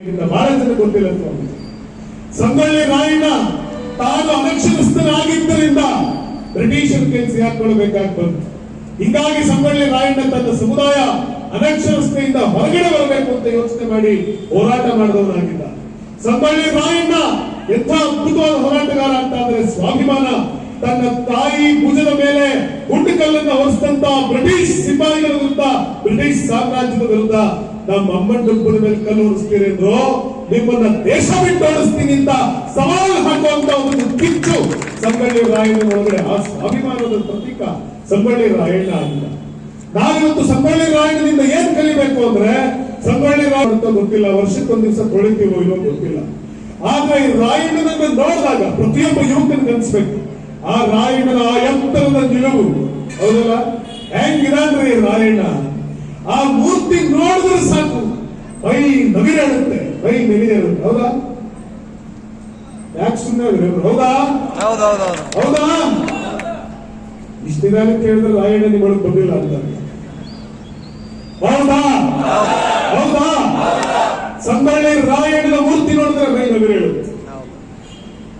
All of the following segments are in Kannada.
ಬಹಳ ಜನ ಗೊತ್ತಿಲ್ಲ ಸ್ವಾಮಿ. ಸಂಗೊಳ್ಳಿ ರಾಯಣ್ಣ ತಾನು ಅನಕ್ಷರಸ್ಥನಾಗಿದ್ದರಿಂದ ಬ್ರಿಟಿಷರ ಕೆಲಸ ಹಾಕೊಳ್ಬೇಕಾಗಿ ಬಂತು? ಹೀಗಾಗಿ ಸಂಗೊಳ್ಳಿ ರಾಯಣ್ಣ ತನ್ನ ಸಮುದಾಯ ಅನಕ್ಷರಸ್ಥೆಯಿಂದ ಹೊರಗಡೆ ಬರಬೇಕು ಅಂತ ಯೋಚನೆ ಮಾಡಿ ಹೋರಾಟ ಮಾಡಿದವನಾಗಿದ್ದ ಸಂಗೊಳ್ಳಿ ರಾಯಣ್ಣ ಎಂಥ ಅದ್ಭುತವಾದ ಹೋರಾಟಗಾರ ಅಂತ ಅಂದ್ರೆ ಸ್ವಾಭಿಮಾನ. ತನ್ನ ತಾಯಿ ಭುಜದ ಮೇಲೆ ಗುಂಡು ಕಲ್ಲನ್ನು ಹೊರಿಸಿದಂತ ಬ್ರಿಟಿಷ್ ಸಿಪಾಯಿಗಳ ವಿರುದ್ಧ, ಬ್ರಿಟಿಷ್ ಸಾಮ್ರಾಜ್ಯದ ವಿರುದ್ಧ ನಮ್ಮ ಅಮ್ಮನ ಡುಬ್ಬದ ಮೇಲೆ ಕಲ್ಲು ಅಂದ್ರು ನಿಮ್ಮನ್ನ ದೇಶ ಬಿಟ್ಟು ಓಡಿಸ್ತೀನಿ ಅಂತ ಸವಾಲು ಹಾಕುವಂತ ಒಂದು ಕಿಚ್ಚು ಸಂಬಳ್ಳಿ ರಾಯಣ್ಣ ಒಳಗಡೆ ಆ ಸ್ವಾಭಿಮಾನದ ಪ್ರತೀಕ ಸಂಬಳ್ಳಿ ರಾಯಣ್ಣ ಆಗಿಲ್ಲ. ನಾವಿವತ್ತು ಸಂಗೊಳ್ಳಿ ರಾಯಣ್ಣನಿಂದ ಏನ್ ಕಲಿಬೇಕು ಅಂದ್ರೆ ಸಂಬಳ್ಳಿ ರಾಯಣ್ಣ ಅಂತ ಗೊತ್ತಿಲ್ಲ, ವರ್ಷಕ್ಕೊಂದ್ ದಿವಸ ತೊಳಿತೀವೋ ಇಲ್ಲೋ ಗೊತ್ತಿಲ್ಲ. ಆದ್ರೆ ಈ ರಾಯಣ್ಣನನ್ನು ನೋಡಿದಾಗ ಪ್ರತಿಯೊಬ್ಬ ಯುವಕನಿಗೆ ಅನ್ಸ್ಬೇಕು. ಆ ರಾಯಣ್ಣನ ಆ ಎತ್ತರದ ನಿಲುವು, ಹೌದಲ್ಲ? ಹೆಂಗಿದಾನ್ರಿ ರಾಯಣ್ಣ? ಆ ಮೂರ್ತಿ ನೋಡಿದ್ರೆ ಸಾಕು ಮೈ ನವಿರಾಡುತ್ತೆ ಮೈ ನವಿರಾಡುತ್ತೆ ಹೌದಾ? ಯಾಕೆ ಸುಮ್ಮನೆ ಹೌದಾ? ಹೌದಾ ಇಷ್ಟು ದಿನ ಕೇಳಿದ್ರೆ ರಾಯಣ್ಣ ನಿಮ್ಮೊಳಗೆ ಬಂದಿಲ್ಲ ಅಂತ. ಹೌದಾ? ಹೌದಾ? ಸಂಬಳ್ಳಿ ರಾಯಣ್ಣನ ಮೂರ್ತಿ ನೋಡಿದ್ರೆ ಮೈ ನವಿರೇಳುತ್ತೆ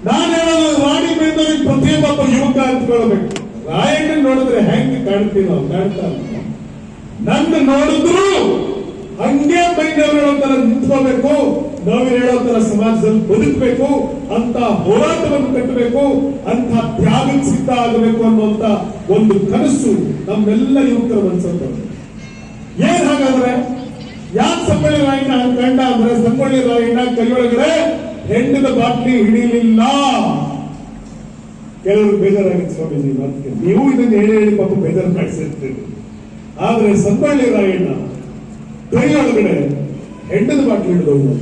ನಾನು ಹೇಳೋದು ರಾಣಿ ಬೇಂದ್ರೆ ಪ್ರತಿಯೊಬ್ಬ ಯುವಕ ಅಂತ್ಕೊಳ್ಬೇಕು. ರಾಯಣ್ಣ ನೋಡಿದ್ರೆ ಹೆಂಗೆ ಕಾಣ್ತೀವಿ ನಾವು ಕಾಣ್ತಾ. ನನ್ನ ನೋಡಿದ್ರು ಹಂಗೆ ತರ ನಿಂತ್ಕೋಬೇಕು ನಾವು ಹೇಳೋ ತರ ಸಮಾಜದಲ್ಲಿ ಬದುಕಬೇಕು. ಅಂತ ಹೋರಾಟವನ್ನು ಕಟ್ಟಬೇಕು. ಅಂತ ತ್ಯಾಗಕ್ಕೆ ಸಿದ್ಧ ಆಗಬೇಕು ಅನ್ನುವಂತ ಒಂದು ಕನಸು ನಮ್ಮೆಲ್ಲ ಯುವಕರ ಮನಸ್ಸಂತ ಏನ್ ಹಾಗಾದ್ರೆ? ಯಾಕೆ ಸಂಗೊಳ್ಳಿ ರಾಯಣ್ಣ ಕಂಡ ಅಂದ್ರೆ ಸಂಗೊಳ್ಳಿ ರಾಯಣ್ಣ ಕೈಯೊಳಗಡೆ ಹೆಂಡದ ಬಾಟ್ಲಿ ಹಿಡಿಲಿಲ್ಲ? ಕೆಲವರು ಬೇಜಾರಾಗಿತ್ತು ಸ್ವಾಮೀಜಿ ನೀವು ಇದನ್ನು ಹೇಳಿ ಹೇಳಿ ಪಾಪ ಬೇಜಾರು ಮಾಡಿಸಿರ್ತೀರಿ ಆದ್ರೆ ಸಂಗೊಳ್ಳಿ ರಾಯಣ್ಣ ಕೈಯೊಳಗಡೆ ಹೆಂಡದ ಬಾಟ್ಲಿ ಹಿಡಿದವು